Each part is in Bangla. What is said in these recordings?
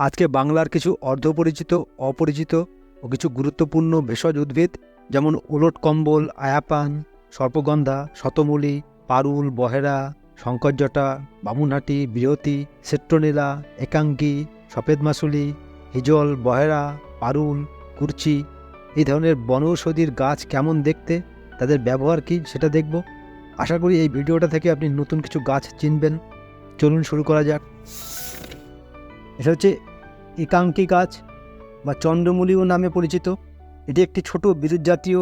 আজকে বাংলার কিছু অর্ধপরিচিত, অপরিচিত ও কিছু গুরুত্বপূর্ণ ভেষজ উদ্ভিদ, যেমন ওলট কম্বল, আয়াপান, সর্পগন্ধা, শতমূলি, পারুল, বহেরা, শঙ্করজটা, বামুনহাটি বৃহতি সেট্রোনেলা একাঙ্কি সফেদ মাসুলি হিজল, বহেরা, পারুল, কুরচি। এই ধরনের বনৌষধির গাছ কেমন দেখতে, তাদের ব্যবহার কী সেটা দেখব। আশা করি এই ভিডিওটা থেকে আপনি নতুন কিছু গাছ চিনবেন। চলুন শুরু করা যাক। এটা হচ্ছে একাঙ্কি গাছ, বা চন্দ্রমূলীয় নামে পরিচিত। এটি একটি ছোট বিদ্যুৎ জাতীয়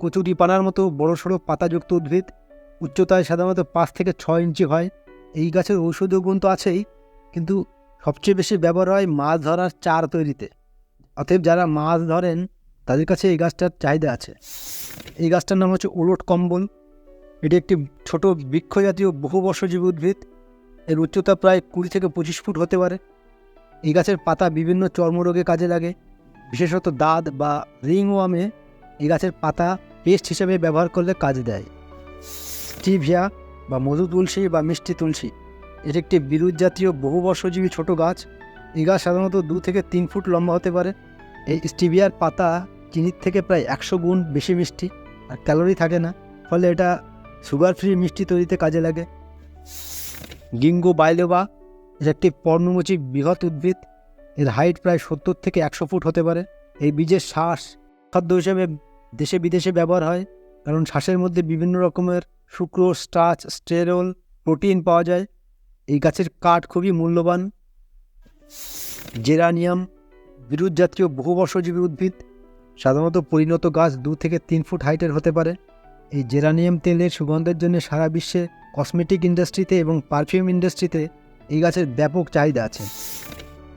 কচুরি পানার মতো বড় সড়ো পাতাযুক্ত উদ্ভিদ। উচ্চতায় সাধারণত পাঁচ থেকে ছয় ইঞ্চি হয়। এই গাছের ঔষধীয় গুণ তো আছেই, কিন্তু সবচেয়ে বেশি ব্যবহার হয় মাছ ধরার চার তৈরিতে। অতএব যারা মাছ ধরেন, তাদের কাছে এই গাছটার চাহিদা আছে। এই গাছটার নাম হচ্ছে ওলট কম্বল। এটি একটি ছোট বৃক্ষ জাতীয় বহুবর্ষজীবী উদ্ভিদ। এর উচ্চতা প্রায় কুড়ি থেকে পঁচিশ ফুট হতে পারে। এই গাছের পাতা বিভিন্ন চর্মরোগে কাজে লাগে। বিশেষত দাঁত বা রিংওয়ামে এই গাছের পাতা পেস্ট হিসেবে ব্যবহার করলে কাজে দেয়। স্টিভিয়া বা মধু তুলসী বা মিষ্টি তুলসী। এটি একটি বিরুৎ জাতীয় বহুবর্ষজীবী ছোট গাছ। এই গাছ সাধারণত দু থেকে তিন ফুট লম্বা হতে পারে। এই স্টিভিয়ার পাতা চিনির থেকে প্রায় একশো গুণ বেশি মিষ্টি আর ক্যালোরি থাকে না, ফলে এটা সুগার ফ্রি মিষ্টি তৈরিতে কাজে লাগে। গিঙ্গো বাইলোবা এটা একটি পর্ণমোচী বৃহৎ উদ্ভিদ, এর হাইট প্রায় সত্তর থেকে একশো ফুট হতে পারে। এই বীজের শ্বাস খাদ্য হিসেবে দেশে বিদেশে ব্যবহার হয়, কারণ শ্বাসের মধ্যে বিভিন্ন রকমের শুক্র স্টাচ স্টেরল, প্রোটিন পাওয়া যায়। এই গাছের কাঠ খুবই মূল্যবান। জেরানিয়াম বিরুৎ জাতীয় বহুবর্ষজীবী উদ্ভিদ, সাধারণত পরিণত গাছ দু থেকে তিন ফুট হাইটের হতে পারে। এই জেরানিয়াম তেলের সুগন্ধের জন্য সারা বিশ্বে কসমেটিক ইন্ডাস্ট্রিতে এবং পারফিউম ইন্ডাস্ট্রিতে এই গাছের ব্যাপক চাহিদা আছে।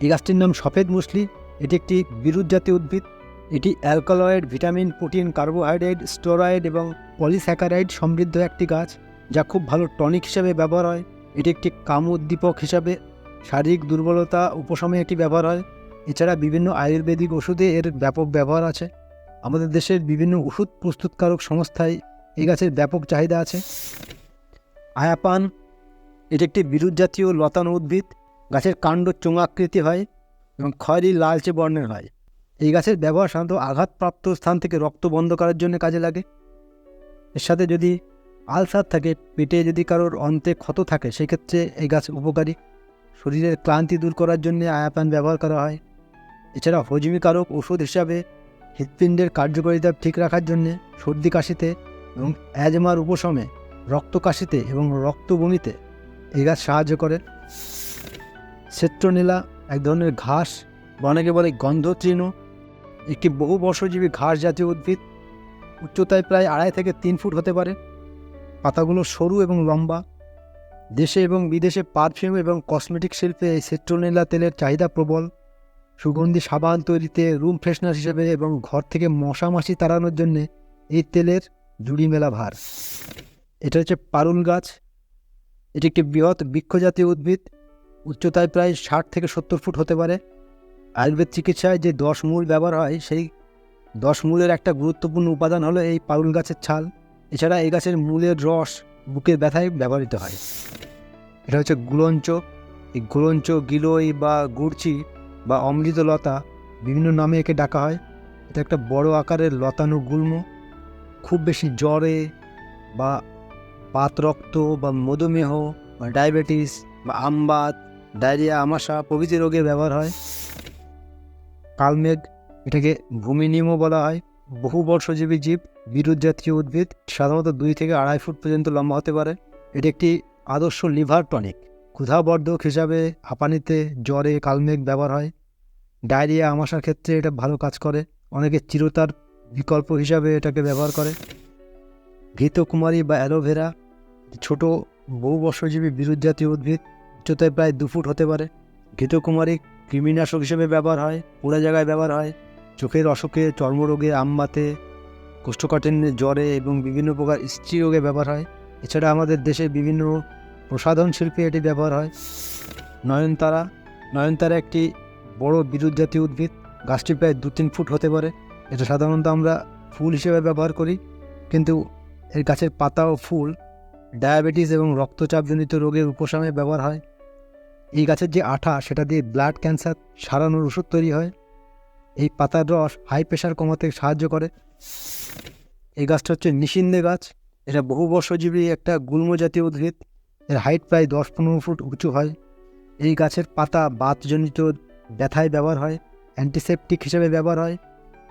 এই গাছটির নাম সফেদ মুসলি। এটি একটি বিরুৎ জাতীয় উদ্ভিদ। এটি alkaloid, vitamin, protein, carbohydrate, steroid এবং পলিস্যাকারাইড সমৃদ্ধ একটি গাছ, যা খুব ভালো টনিক হিসাবে ব্যবহার হয়। এটি একটি কাম উদ্দীপক হিসাবে শারীরিক দুর্বলতা উপশমে এটি ব্যবহার হয়। এছাড়া বিভিন্ন আয়ুর্বেদিক ওষুধে এর ব্যাপক ব্যবহার আছে। আমাদের দেশের বিভিন্ন ওষুধ প্রস্তুতকারক সংস্থায় এই গাছের ব্যাপক চাহিদা আছে। আয়াপান এটি একটি বিরুৎ জাতীয় লতানো উদ্ভিদ। গাছের কাণ্ড চোঙাকৃতি হয় এবং খয়েরি লালচে বর্ণের হয়। এই গাছের ব্যবহার সাধারণত আঘাতপ্রাপ্ত স্থান থেকে রক্ত বন্ধ করার জন্য কাজে লাগে। এর সাথে যদি আলসার থাকে, পেটে যদি কারোর অন্তে ক্ষত থাকে, সেক্ষেত্রে এই গাছ উপকারী। শরীরের ক্লান্তি দূর করার জন্য আয়াপান ব্যবহার করা হয়। এছাড়া হজমিকারক ওষুধ হিসাবে হৃৎপিণ্ডের কার্যকারিতা ঠিক রাখার জন্যে সর্দি কাশিতে এবং অ্যাজমার উপশমে রক্ত কাশিতে এবং রক্ত বমিতে এই গাছ সাহায্য করে। সেট্রোনেলা এক ধরনের ঘাস বা অনেকে বলে গন্ধ তৃণ একটি বহু বর্ষজীবী ঘাস জাতীয় উদ্ভিদ, উচ্চতায় প্রায় আড়াই থেকে তিন ফুট হতে পারে। পাতাগুলো সরু এবং লম্বা। দেশে এবং বিদেশে পারফিউম এবং কসমেটিক শিল্পে এই সেট্রোনেলা তেলের চাহিদা প্রবল। সুগন্ধি সাবান তৈরিতে, রুম ফ্রেশনার হিসেবে এবং ঘর থেকে মশা মাছি তাড়ানোর জন্যে এই তেলের জুড়ি মেলা ভার। এটা হচ্ছে পারুল গাছ। এটি একটি বৃহৎ বৃক্ষজাতীয় উদ্ভিদ, উচ্চতায় প্রায় ষাট থেকে সত্তর ফুট হতে পারে। আয়ুর্বেদ চিকিৎসায় যে দশ মূল ব্যবহার হয়, সেই দশ মূলের একটা গুরুত্বপূর্ণ উপাদান হলো এই পাউল গাছের ছাল। এছাড়া এই গাছের মূলের রস বুকের ব্যথায় ব্যবহৃত হয়। এটা হচ্ছে গুলঞ্চ। এই গুলঞ্চ, গিলই বা গুড়চি বা অমৃতলতা বিভিন্ন নামে একে ডাকা হয়। এটা একটা বড় আকারের লতানো গুল্ম খুব বেশি জ্বরে বা পাতরক্ত বা মধুমেহ বা ডায়াবেটিস বা আমবাত ডায়রিয়া, আমাশা প্রভৃতি রোগে ব্যবহার হয়। কালমেঘ এটাকে ভূমিনিমও বলা হয়। বহু বর্ষজীবী জীব, বিরুৎ জাতীয় উদ্ভিদ, সাধারণত দুই থেকে আড়াই ফুট পর্যন্ত লম্বা হতে পারে। এটি একটি আদর্শ লিভার টনিক। ক্ষুধাবর্ধক হিসাবে হাঁপানিতে জ্বরে কালমেঘ ব্যবহার হয়। ডায়রিয়া, আমাশার ক্ষেত্রে এটা ভালো কাজ করে। অনেকে চিরতার বিকল্প হিসাবে এটাকে ব্যবহার করে। ঘৃতকুমারী বা অ্যালোভেরা ছোট বহু বর্ষজীবী বিরুৎ জাতীয় উদ্ভিদ উচ্চতায় প্রায় দু ফুট হতে পারে। ঘৃতকুমারী কৃমিনাশক হিসেবে ব্যবহার হয়, পোড়া জায়গায় ব্যবহার হয়। চোখের অসুখে, চর্মরোগে, আমবাতে, কোষ্ঠকাঠিন্যে, জ্বরে এবং বিভিন্ন প্রকার স্ত্রী রোগে ব্যবহার হয়। এছাড়া আমাদের দেশের বিভিন্ন প্রসাধন শিল্পে এটি ব্যবহার হয়। নয়নতারা নয়নতারা একটি বড় বিরুৎ জাতীয় উদ্ভিদ। গাছটি প্রায় দু তিন ফুট হতে পারে। এটা সাধারণত আমরা ফুল হিসেবে ব্যবহার করি। কিন্তু এর গাছের পাতা ও ফুল ডায়াবেটিস এবং রক্তচাপজনিত রোগের উপশমে ব্যবহার হয়। এই গাছের যে আঠা, সেটা দিয়ে ব্লাড ক্যান্সার সারানোর ওষুধ তৈরি হয়। এই পাতার রস হাই প্রেশার কমাতে সাহায্য করে। এই গাছটা হচ্ছে নিষিন্দে গাছ। এটা বহু বর্ষজীবী একটা গুল্ম জাতীয় উদ্ভিদ। এর হাইট প্রায় দশ পনেরো ফুট উঁচু হয়। এই গাছের পাতা বাতজনিত ব্যথায় ব্যবহার হয় অ্যান্টিসেপটিক হিসেবে ব্যবহার হয়।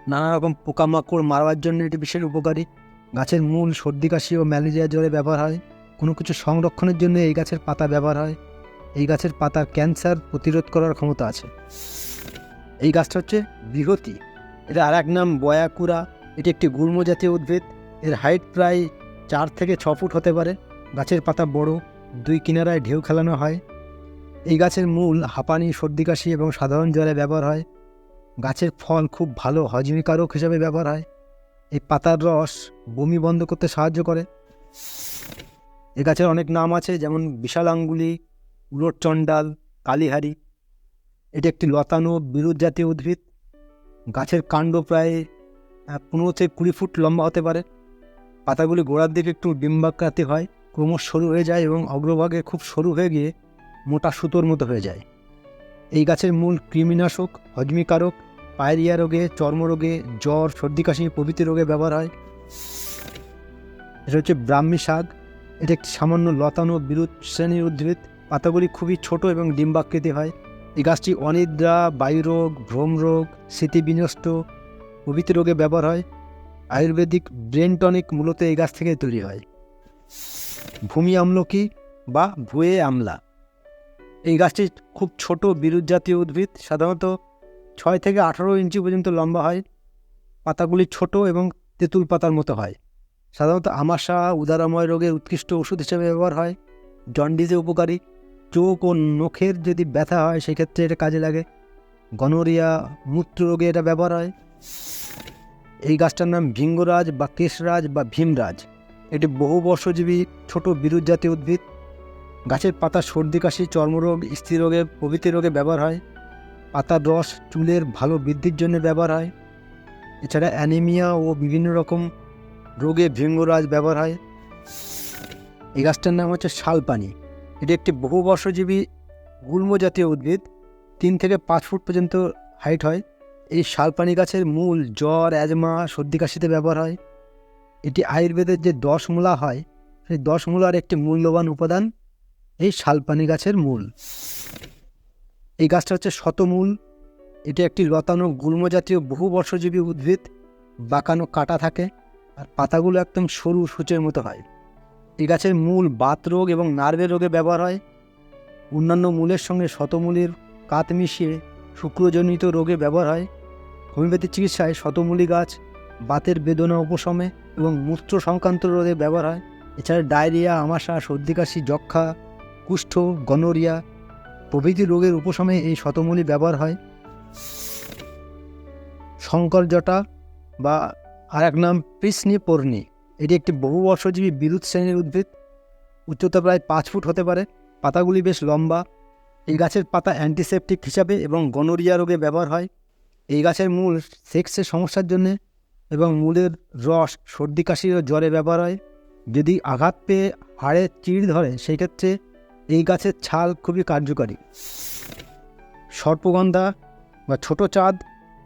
নানা রকম পোকামাকড় মারবার জন্য এটি বিশেষ উপকারী। গাছের মূল সর্দি কাশি ও ম্যালেরিয়া জ্বরে ব্যবহার হয়। কোনো কিছু সংরক্ষণের জন্য এই গাছের পাতা ব্যবহার হয়। এই গাছের পাতার ক্যান্সার প্রতিরোধ করার ক্ষমতা আছে। এই গাছটা হচ্ছে বৃহতি। এটা আর এক নাম বয়াকুরা এটি একটি গুল্ম জাতীয় উদ্ভিদ। এর হাইট প্রায় চার থেকে ছ ফুট হতে পারে। গাছের পাতা বড়, দুই কিনারায় ঢেউ খেলানো হয়। এই গাছের মূল হাঁপানি, সর্দি কাশি এবং সাধারণ জ্বরে ব্যবহার হয়। গাছের ফল খুব ভালো, হজমিকারক হিসাবে ব্যবহার হয়। এই পাতার রস বমি বন্ধ করতে সাহায্য করে। এ গাছের অনেক নাম আছে, যেমন বিশাল আঙ্গুলি, উলট চণ্ডাল, কালীহারি। এটি একটি লতানো বিরুৎ জাতীয় উদ্ভিদ। গাছের কাণ্ড প্রায় পনেরো থেকে কুড়ি ফুট লম্বা হতে পারে। পাতাগুলি গোড়ার দিকে একটু ডিম্বাকৃতি হয়, ক্রমশ সরু হয়ে যায় এবং অগ্রভাগে খুব সরু হয়ে গিয়ে মোটা সুতোর মতো হয়ে যায়। এই গাছের মূল কৃমিনাশক, হজমিকারক, পায়রিয়া রোগে, চর্মরোগে, জ্বর, সর্দি কাশি প্রভৃতি রোগে ব্যবহার হয়। এটা হচ্ছে ব্রাহ্মী শাক। এটা একটি সামান্য লতানো বিরুৎ শ্রেণির উদ্ভিদ পাতাগুলি খুবই ছোট এবং ডিম্বাকৃতি হয়। এই গাছটি অনিদ্রা, বায়ুরোগ ভ্রম রোগ স্মৃতিবিনষ্ট, প্রভৃতি রোগে ব্যবহার হয়। আয়ুর্বেদিক ব্রেন টনিক মূলত এই গাছ থেকে তৈরি হয়। ভূমি আমলকি বা ভুয়ে আমলা। এই গাছটি খুব ছোট বিরুৎ জাতীয় উদ্ভিদ। সাধারণত ছয় থেকে আঠারো ইঞ্চি পর্যন্ত লম্বা হয়। পাতাগুলি ছোট এবং তেঁতুল পাতার মতো হয়। সাধারণত আমাশা, উদারাময় রোগের উৎকৃষ্ট ওষুধ হিসেবে ব্যবহার হয়। জন্ডিসে উপকারী। চোখ ও নখের যদি ব্যথা হয়, সেক্ষেত্রে এটা কাজে লাগে। গনোরিয়া মূত্র রোগে এটা ব্যবহার হয়। এই গাছটার নাম ভিঙ্গরাজ বা কেশরাজ বা ভীমরাজ। এটি বহু বর্ষজীবী ছোট বিরুৎ জাতীয় উদ্ভিদ। গাছের পাতা সর্দি, কাশি, চর্মরোগ স্ত্রী রোগে, প্রভৃতি রোগে ব্যবহার হয়। পাতার রস, চুলের ভালো বৃদ্ধির জন্য ব্যবহার হয়। এছাড়া অ্যানিমিয়া ও বিভিন্ন রকম রোগে ভৃঙ্গরাজ ব্যবহার হয়। এই গাছটার নাম হচ্ছে শালপানি। এটি একটি বহু বর্ষজীবী গুল্ম জাতীয় উদ্ভিদ। তিন থেকে পাঁচ ফুট পর্যন্ত হাইট হয়। এই শালপানি গাছের মূল জ্বর, অ্যাজমা, সর্দি কাশিতে ব্যবহার হয়। এটি আয়ুর্বেদের যে দশ মূলা হয়, সেই দশ মূলার একটি মূল্যবান উপাদান এই শালপানি গাছের মূল। এই গাছটা হচ্ছে শতমূল। এটি একটি লতানো গুল্ম জাতীয় বহু বর্ষজীবী উদ্ভিদ। বাঁকানো কাটা থাকে। আর পাতাগুলো একদম সরু সূচের মতো হয়। এই গাছের মূল বাত রোগ এবং নার্ভের রোগে ব্যবহার হয়। অন্যান্য মূলের সঙ্গে শতমূলির কাত মিশিয়ে শুক্রজনিত রোগে ব্যবহার হয়। হোমিওপ্যাথি চিকিৎসায় শতমূলী গাছ বাতের বেদনা উপশমে এবং মূত্র সংক্রান্ত রোগে ব্যবহার হয়। এছাড়া ডায়রিয়া, আমাশা, সর্দি কাশি, যক্ষা, কুষ্ঠ, গনোরিয়া প্রভৃতি রোগের উপশমে এই শতমূলী ব্যবহার হয়। শঙ্কর জটা বা আর এক নাম পর্ণি এটি একটি বহু বর্ষজীবী বিরুৎ শ্রেণির উদ্ভিদ। উচ্চতা প্রায় পাঁচ ফুট হতে পারে। পাতাগুলি বেশ লম্বা। এই গাছের পাতা অ্যান্টিসেপটিক হিসাবে এবং গনোরিয়া রোগে ব্যবহার হয়। এই গাছের মূল সেক্সের সমস্যার জন্যে এবং মূলের রস, সর্দি, কাশি ও জ্বরে ব্যবহার হয়। যদি আঘাত পেয়ে হাড়ে চিড় ধরে সেই ক্ষেত্রে এই গাছের ছাল খুবই কার্যকারী। সর্পগন্ধা বা ছোট চাঁদ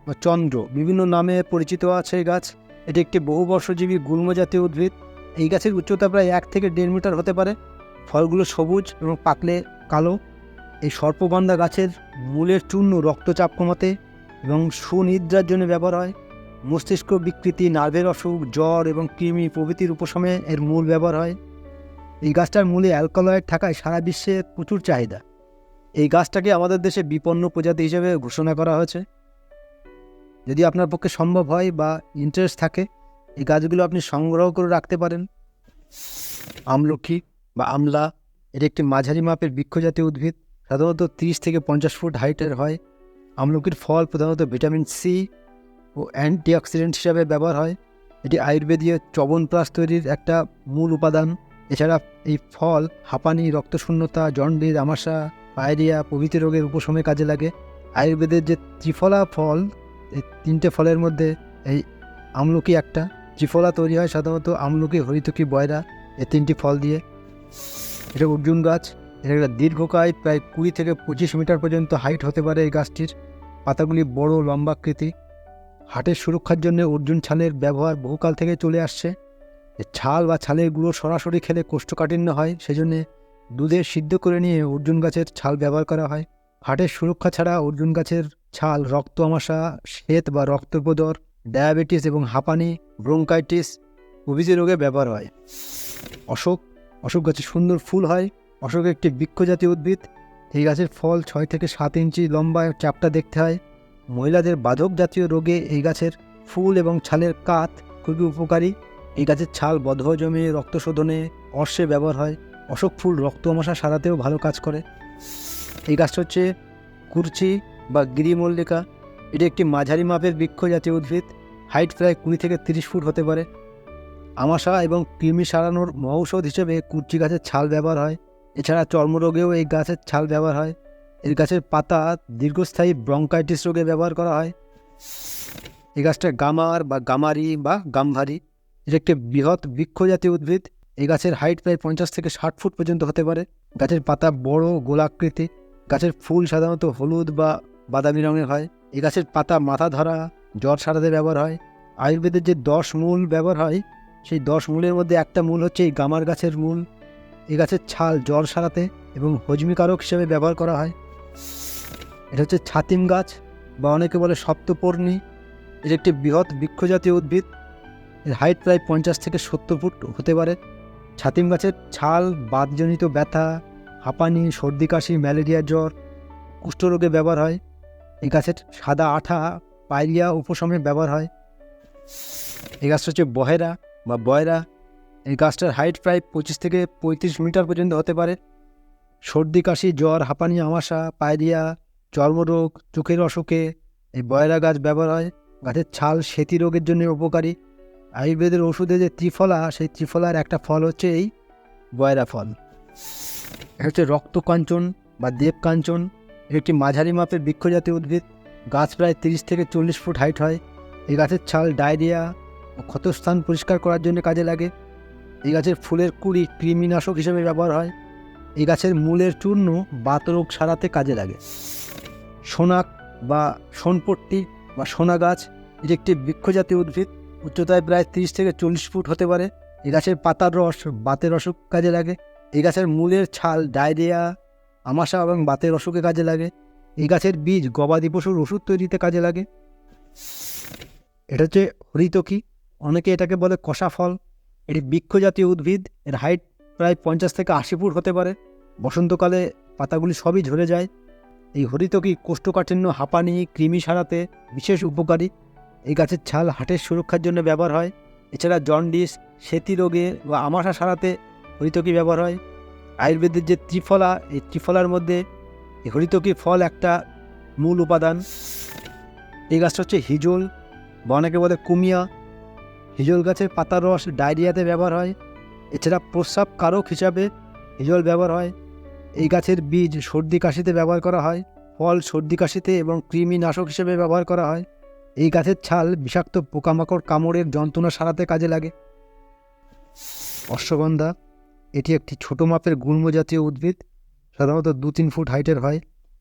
বা চন্দ্র বিভিন্ন নামে পরিচিত আছে এই গাছ। এটি একটি বহু বর্ষজীবী গুল্ম জাতীয় উদ্ভিদ। এই গাছের উচ্চতা প্রায় এক থেকে দেড় মিটার হতে পারে। ফলগুলো সবুজ এবং পাকলে কালো। এই সর্পবান্ধা গাছের মূলের চূর্ণ রক্তচাপ কমাতে এবং সুনিদ্রার জন্য ব্যবহার হয়। মস্তিষ্ক বিকৃতি, নার্ভের অসুখ, জ্বর এবং কৃমি প্রভৃতির উপশমে এর মূল ব্যবহার হয়। এই গাছটার মূলে অ্যালকোলয়েড থাকায় সারা বিশ্বে প্রচুর চাহিদা। এই গাছটাকে আমাদের দেশে বিপন্ন প্রজাতি হিসেবে ঘোষণা করা হয়েছে। যদি আপনার পক্ষে সম্ভব হয় বা ইন্টারেস্ট থাকে, এই গাছগুলো আপনি সংগ্রহ করে রাখতে পারেন। আমলকি বা আমলা, এটি একটি মাঝারি মাপের বৃক্ষজাতীয় উদ্ভিদ। সাধারণত তিরিশ থেকে পঞ্চাশ ফুট হাইটের হয়। আমলকির ফল প্রধানত ভিটামিন সি ও অ্যান্টিঅক্সিডেন্ট হিসাবে ব্যবহার হয়। এটি আয়ুর্বেদীয় চবনপ্রাশ তৈরির একটা মূল উপাদান। এছাড়া এই ফল হাঁপানি, রক্তশূন্যতা, জন্ডিস আমাশা পায়রিয়া প্রভৃতি রোগের উপশমে কাজে লাগে। আয়ুর্বেদের যে ত্রিফলা ফল এই তিনটে ফলের মধ্যে এই আমলকি একটা। ত্রিফলা তৈরি হয় সাধারণত আমলকি, হরিতকি, বয়রা, এই তিনটি ফল দিয়ে। এটা অর্জুন গাছ, এটা একটা দীর্ঘকায় প্রায় কুড়ি থেকে পঁচিশ মিটার পর্যন্ত হাইট হতে পারে এই গাছটির। পাতাগুলি বড় লম্বাকৃতি হাটের সুরক্ষার জন্য অর্জুন ছালের ব্যবহার বহুকাল থেকে চলে আসছে। ছাল বা ছালের গুঁড়ো সরাসরি খেলে কোষ্ঠকাঠিন্য হয়, সেজন্য দুধে সিদ্ধ করে নিয়ে অর্জুন গাছের ছাল ব্যবহার করা হয়। হাটের সুরক্ষা ছাড়া অর্জুন গাছের ছাল রক্ত আমাশা শ্বেত বা রক্তপ্রদর ডায়াবেটিস এবং হাঁপানি, ব্রোঙ্কাইটিস প্রভৃতি রোগে ব্যবহার হয়। অশোক অশোক গাছে সুন্দর ফুল হয়। অশোক একটি বৃক্ষজাতীয় উদ্ভিদ। এই গাছের ফল ছয় থেকে সাত ইঞ্চি লম্বা চাপটা দেখতে হয়। মহিলাদের বাধক জাতীয় রোগে এই গাছের ফুল এবং ছালের কাত খুবই উপকারী। এই গাছের ছাল বদহজমে রক্ত শোধনে অর্শে ব্যবহার হয়। অশোক ফুল রক্ত আমাশা সারাতেও ভালো কাজ করে। এই গাছটা হচ্ছে কুরচি বা গিরিমল্লিকা, এটি একটি মাঝারি মাপের বৃক্ষ জাতীয় উদ্ভিদ, হাইট প্রায় কুড়ি থেকে তিরিশ ফুট হতে পারে। আমাশা এবং কৃমি সারানোর মহৌষধ হিসেবে কুরচি গাছের ছাল ব্যবহার হয়। এছাড়া চর্মরোগেও এই গাছের ছাল ব্যবহার হয়। এই গাছের পাতা দীর্ঘস্থায়ী ব্রঙ্কাইটিস রোগে ব্যবহার করা হয়। এই গাছটা গামার বা গামারি বা গাম্ভারি, এটি একটি বৃহৎ বৃক্ষ জাতীয় উদ্ভিদ। এই গাছের হাইট প্রায় পঞ্চাশ থেকে ষাট ফুট পর্যন্ত হতে পারে। গাছের পাতা বড়, গোলাকৃতি। গাছের ফুল সাধারণত হলুদ বা বাদামি রঙের হয় এই গাছের পাতা মাথা ধরা, জ্বর সারাতে ব্যবহার হয়, আয়ুর্বেদের যে দশ মূল ব্যবহার হয়, সেই দশ মূলের মধ্যে একটা মূল হচ্ছে এই গামার গাছের মূল। এই গাছের ছাল জ্বর সারাতে এবং হজমিকারক হিসেবে ব্যবহার করা হয়। এটা হচ্ছে ছাতিম গাছ বা অনেকে বলে সপ্তপর্ণী। এটি একটি বৃহৎ বৃক্ষজাতীয় উদ্ভিদ। এর হাইট প্রায় পঞ্চাশ থেকে সত্তর ফুট হতে পারে। ছাতিম গাছের ছাল, বাতজনিত ব্যথা, হাঁপানি, সর্দি, কাশি, ম্যালেরিয়া, জ্বর, কুষ্ঠরোগে ব্যবহার হয়। এই গাছের সাদা আঠা, পাইলিয়া উপশমে ব্যবহার হয়। এই গাছটা হচ্ছে বহেরা বা বয়রা। এই গাছটার হাইট প্রায় পঁচিশ থেকে পঁয়ত্রিশ মিটার পর্যন্ত হতে পারে। সর্দি, কাশি, জ্বর, হাঁপানি, আমাশা পায়রিয়া চর্মরোগ, চোখের অসুখে এই বয়রা গাছ ব্যবহার হয়। গাছের ছাল সেতি রোগের জন্য উপকারী। আয়ুর্বেদের ওষুধে যে ত্রিফলা, সেই ত্রিফলার একটা ফল হচ্ছে এই বয়রা ফল। হচ্ছে রক্তকাঞ্চন বা দেবকাঞ্চন। একটি মাঝারি মাপের বৃক্ষজাতীয় উদ্ভিদ। গাছ প্রায় তিরিশ থেকে চল্লিশ ফুট হাইট হয়। এই গাছের ছাল ডায়রিয়া ক্ষতস্থান পরিষ্কার করার জন্য কাজে লাগে। এই গাছের ফুলের কুড়ি কৃমিনাশক হিসেবে ব্যবহার হয়। এই গাছের মূলের চূর্ণ বাতরোগ সারাতে কাজে লাগে। সোনাক বা সোনপট্টি বা সোনা গাছ, এটি একটি বৃক্ষজাতীয় উদ্ভিদ। উচ্চতায় প্রায় তিরিশ থেকে চল্লিশ ফুট হতে পারে। এই গাছের পাতার রস, বাতের অসুখ কাজে লাগে। এই গাছের মূলের ছাল ডায়রিয়া আমাশা এবং বাতের অসুখে কাজে লাগে। এই গাছের বীজ গবাদি পশুর ওষুধ তৈরিতে কাজে লাগে। এটা হচ্ছে হরিতকি। অনেকে এটাকে বলে কষা ফল। এটি বৃক্ষ জাতীয় উদ্ভিদ। এর হাইট প্রায় পঞ্চাশ থেকে আশি ফুট হতে পারে। বসন্তকালে পাতাগুলি সবই ঝরে যায়। এই হরিতকি কোষ্ঠকাঠিন্য, হাঁপানি, কৃমি সারাতে বিশেষ উপকারী। এই গাছের ছাল হাটের সুরক্ষার জন্য ব্যবহার হয়। এছাড়া জন্ডিস, সেতি রোগে বা আমাশা সারাতে হরিতকি ব্যবহার হয়। আয়ুর্বেদের যে ত্রিফলা, এই ত্রিফলার মধ্যে হরিতকি ফল একটা মূল উপাদান? এই গাছটা হচ্ছে হিজল, বা অনেকে বলে কুমিয়া। হিজল গাছের পাতার রস ডায়রিয়াতে ব্যবহার হয়। এছাড়া প্রস্রাব কারক হিসাবে হিজল ব্যবহার হয়। এই গাছের বীজ সর্দি কাশিতে ব্যবহার করা হয়। ফল সর্দি কাশিতে এবং কৃমিনাশক হিসেবে ব্যবহার করা হয়। এই গাছের ছাল বিষাক্ত পোকামাকড় কামড়ের যন্ত্রণা সারাতে কাজে লাগে। অশ্বগন্ধা এটি একটি ছোট মাপের গুল্ম জাতীয় উদ্ভিদ, সাধারণত দু তিন ফুট হাইটের হয়।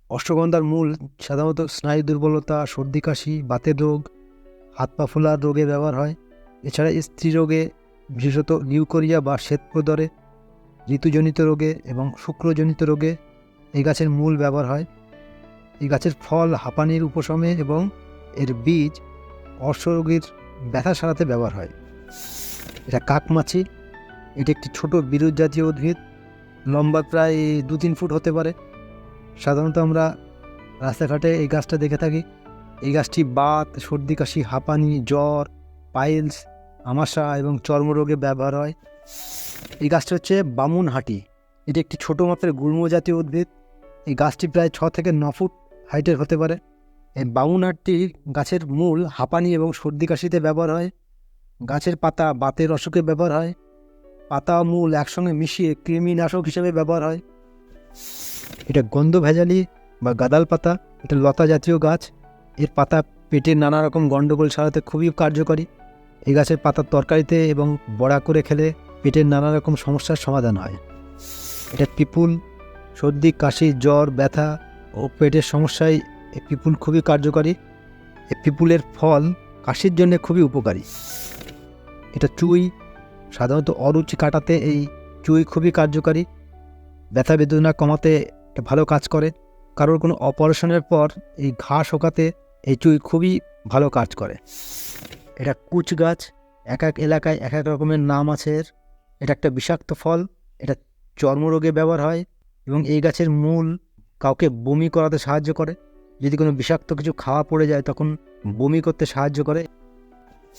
অশ্বগন্ধার মূল সাধারণত স্নায়ু দুর্বলতা, সর্দি কাশি বাতের রোগ, হাত পা ফোলার রোগে ব্যবহার হয়। এছাড়া স্ত্রী রোগে, বিশেষত নিউকোরিয়া বা শ্বেতপ্রদরে ঋতুজনিত রোগে এবং শুক্রজনিত রোগে এই গাছের মূল ব্যবহার হয়। এই গাছের ফল হাঁপানির উপশমে এবং এর বীজ অশ্বরোগীর ব্যথা সারাতে ব্যবহার হয়। এটা কাকমাছি এটি একটি ছোট বিরুৎ জাতীয় উদ্ভিদ। লম্বা প্রায় দু তিন ফুট হতে পারে। সাধারণত আমরা রাস্তাঘাটে এই গাছটা দেখে থাকি। এই গাছটি বাত, সর্দি, কাশি, হাঁপানি, জ্বর, পাইলস, আমাশা এবং চর্মরোগে ব্যবহার হয়। এই গাছটি হচ্ছে বামুন হাঁটি এটি একটি ছোটো মাপের গুল্ম জাতীয় উদ্ভিদ। এই গাছটি প্রায় ছ থেকে ন ফুট হাইটের হতে পারে। এই বামুন হাঁটি গাছের মূল হাঁপানি এবং সর্দি, কাশিতে ব্যবহার হয়। গাছের পাতা বাতের অসুখে ব্যবহার হয়। পাতা মূল একসঙ্গে মিশিয়ে কৃমিনাশক হিসেবে ব্যবহার হয়। এটা গন্ধ ভেজালি বা গাদাল পাতা, এটা লতা জাতীয় গাছ। এর পাতা পেটের নানা রকম গণ্ডগোল সারাতে খুবই কার্যকরী। এই গাছের পাতার তরকারিতে এবং বড়া করে খেলে পেটের নানা রকম সমস্যার সমাধান হয়। এটা পিপুল, সর্দি, কাশি, জ্বর, ব্যথা ও পেটের সমস্যায় এই পিপুল খুবই কার্যকারী। এই পিপুলের ফল কাশির জন্য খুবই উপকারী। এটা চুই সাধারণত অরুচি কাটাতে এই চুই খুবই কার্যকারী। ব্যথা বেদনা কমাতে এটা ভালো কাজ করে। কারোর কোনো অপারেশনের পর এই ঘা শোকাতে এই চুই খুবই ভালো কাজ করে। এটা কুচ গাছ, এক এক এলাকায় এক এক রকমের নাম আছে এটা একটা বিষাক্ত ফল, এটা চর্মরোগে ব্যবহার হয় এবং এই গাছের মূল কাউকে বমি করাতে সাহায্য করে। যদি কোনো বিষাক্ত কিছু খাওয়া পড়ে যায় তখন বমি করতে সাহায্য করে।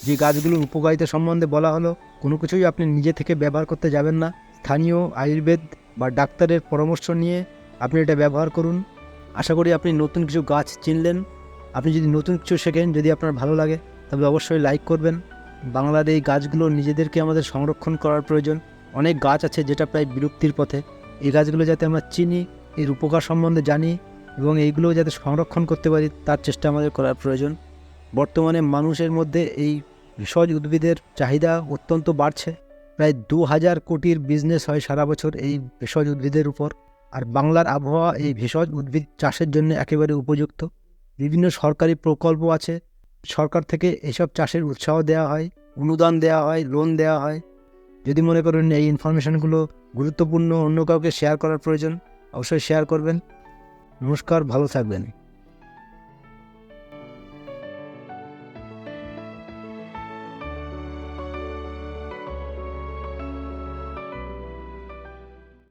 যে গাছগুলোর উপকারিতা সম্বন্ধে বলা হলো, কোনো কিছুই আপনি নিজে থেকে ব্যবহার করতে যাবেন না। স্থানীয় আয়ুর্বেদ বা ডাক্তারের পরামর্শ নিয়ে আপনি এটা ব্যবহার করুন। আশা করি আপনি নতুন কিছু গাছ চিনলেন। আপনি যদি নতুন কিছু শেখেন, যদি আপনার ভালো লাগে, তবে অবশ্যই লাইক করবেন। বাংলার এই গাছগুলো নিজেদেরকে আমাদের সংরক্ষণ করার প্রয়োজন। অনেক গাছ আছে যেটা প্রায় বিলুপ্তির পথে। এই গাছগুলো যাতে আমরা চিনি, এর উপকার সম্বন্ধে জানি এবং এইগুলো যাতে সংরক্ষণ করতে পারি, তার চেষ্টা আমাদের করার প্রয়োজন। বর্তমানে মানুষের মধ্যে এই ভেষজ উদ্ভিদের চাহিদা অত্যন্ত বাড়ছে। প্রায় দু হাজার কোটির বিজনেস হয় সারা বছর এই ভেষজ উদ্ভিদের উপর। আর বাংলার আবহাওয়া এই ভেষজ উদ্ভিদ চাষের জন্য একেবারে উপযুক্ত। বিভিন্ন সরকারি প্রকল্প আছে। সরকার থেকে এসব চাষের উৎসাহ দেওয়া হয়, অনুদান দেওয়া হয় লোন দেওয়া হয়। যদি মনে করেন এই ইনফরমেশনগুলো গুরুত্বপূর্ণ, অন্য কাউকে শেয়ার করার প্রয়োজন, অবশ্যই শেয়ার করবেন। নমস্কার, ভালো থাকবেন।